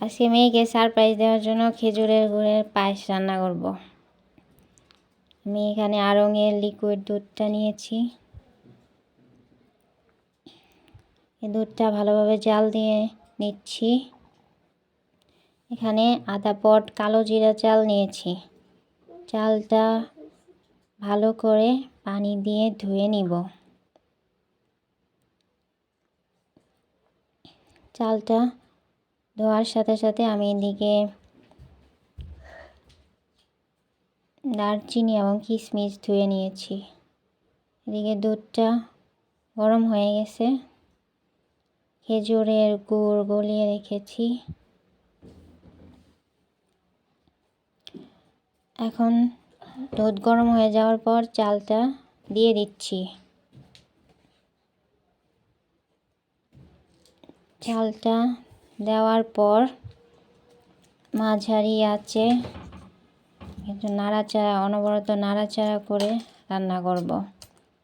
আজকে মেয়েকে সারপ্রাইজ দেওয়ার জন্য খেজুরের গুড়ের পায়েস রান্না করব। আমি এখানে আড়ঙের লিকুইড দুধটা নিয়েছি। দুধটা ভালোভাবে জাল দিয়ে নিচ্ছি। এখানে আধা পট কালো জিরা চাল নিয়েছি। চালটা ভালো করে পানি দিয়ে ধুয়ে নিব। চালটা ধোয়ার সাথে সাথে আমি এদিকে দারচিনি এবং কিশমিশ ধুয়ে নিয়েছি। এদিকে দুধটা গরম হয়ে গেছে। খেজুরের গুড় গলিয়ে রেখেছি। এখন দুধ গরম হয়ে যাওয়ার পর চালটা দিয়ে দিচ্ছি। চালটা দেওয়ার পর মাঝারি আছে একটু নাড়াচাড়া, অনবরত নাড়াচাড়া করে রান্না করব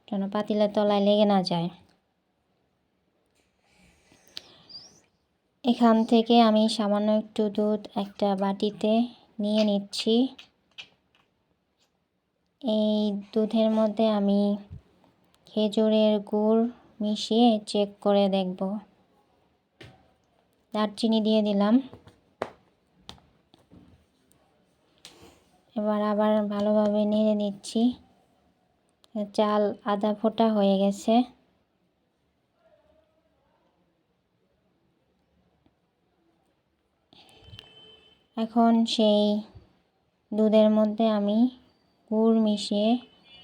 যেন পাতিলের তলায় লেগে না যায়। এখান থেকে আমি সামান্য একটু দুধ একটা বাটিতে নিয়ে নিচ্ছি। এই দুধের মধ্যে আমি খেজুরের গুড় মিশিয়ে চেক করে দেখব। দারচিনি দিয়ে দিলাম। এবার আবার ভালোভাবে নেড়ে নিচ্ছি। চাল আধা ফোটা হয়ে গেছে। এখন সেই দুধের মধ্যে আমি গুড় মিশিয়ে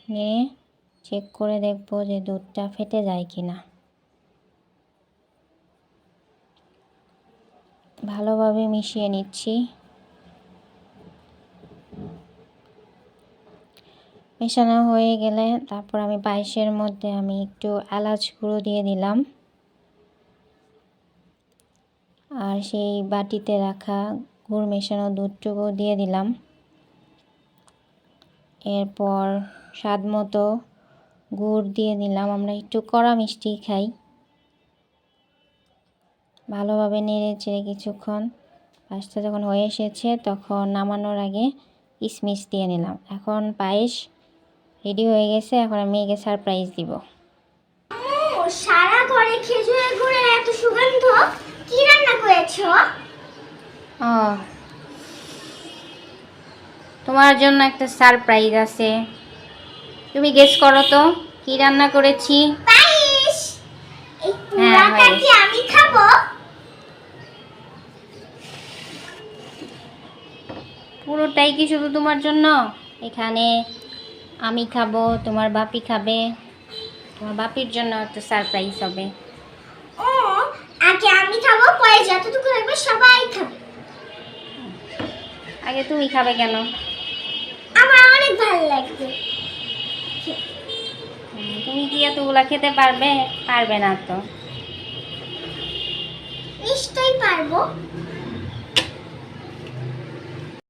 নিয়ে চেক করে দেখব যে দুধটা ফেটে যায় কি না ভালোভাবে মিশিয়ে নিচ্ছি। মেশানো হয়ে গেলে তারপর আমি পায়েসের মধ্যে আমি একটু এলাচ গুঁড়ো দিয়ে দিলাম। আর সেই বাটিতে রাখা গুড় মেশানো দুধটুকু দিয়ে দিলাম। এরপর স্বাদ মতো গুড় দিয়ে দিলাম। আমরা একটু কড়া মিষ্টি খাই। ভালোভাবে নেড়ে চেড়ে কিছুক্ষণ পায়েসটা যখন হয়ে এসেছে তখন নামানোর আগে কিশমিশ দিয়ে নিলাম। এখন পায়েস রেডি হয়ে গেছে এখন আমি মেয়েকে সারপ্রাইজ দিব। ও সারা ঘরে খেজুরের গুড়ের এত সুগন্ধ? কি রান্না করেছ? ও তোমার জন্য একটা সারপ্রাইজ আছে। তুমি গেস করো তো কি রান্না করেছি? পায়েস! এই হ্যাঁ, পুরাটা কি আমি খাব? পুরোটাই কি শুধু তোমার জন্য? এখানে আমি খাব তোমার বাপি খাবে। তোমার বাপির জন্য একটা সারপ্রাইজ হবে। ও আগে আমি খাব পরে যতটুকু থাকবে সবাই খাবে। আগে তুমি খাবে কেন? আমার অনেক ভালো লাগবে তুমি কি এতগুলা খেতে পারবে? পারবে না তো। নিশ্চয়ই পারব।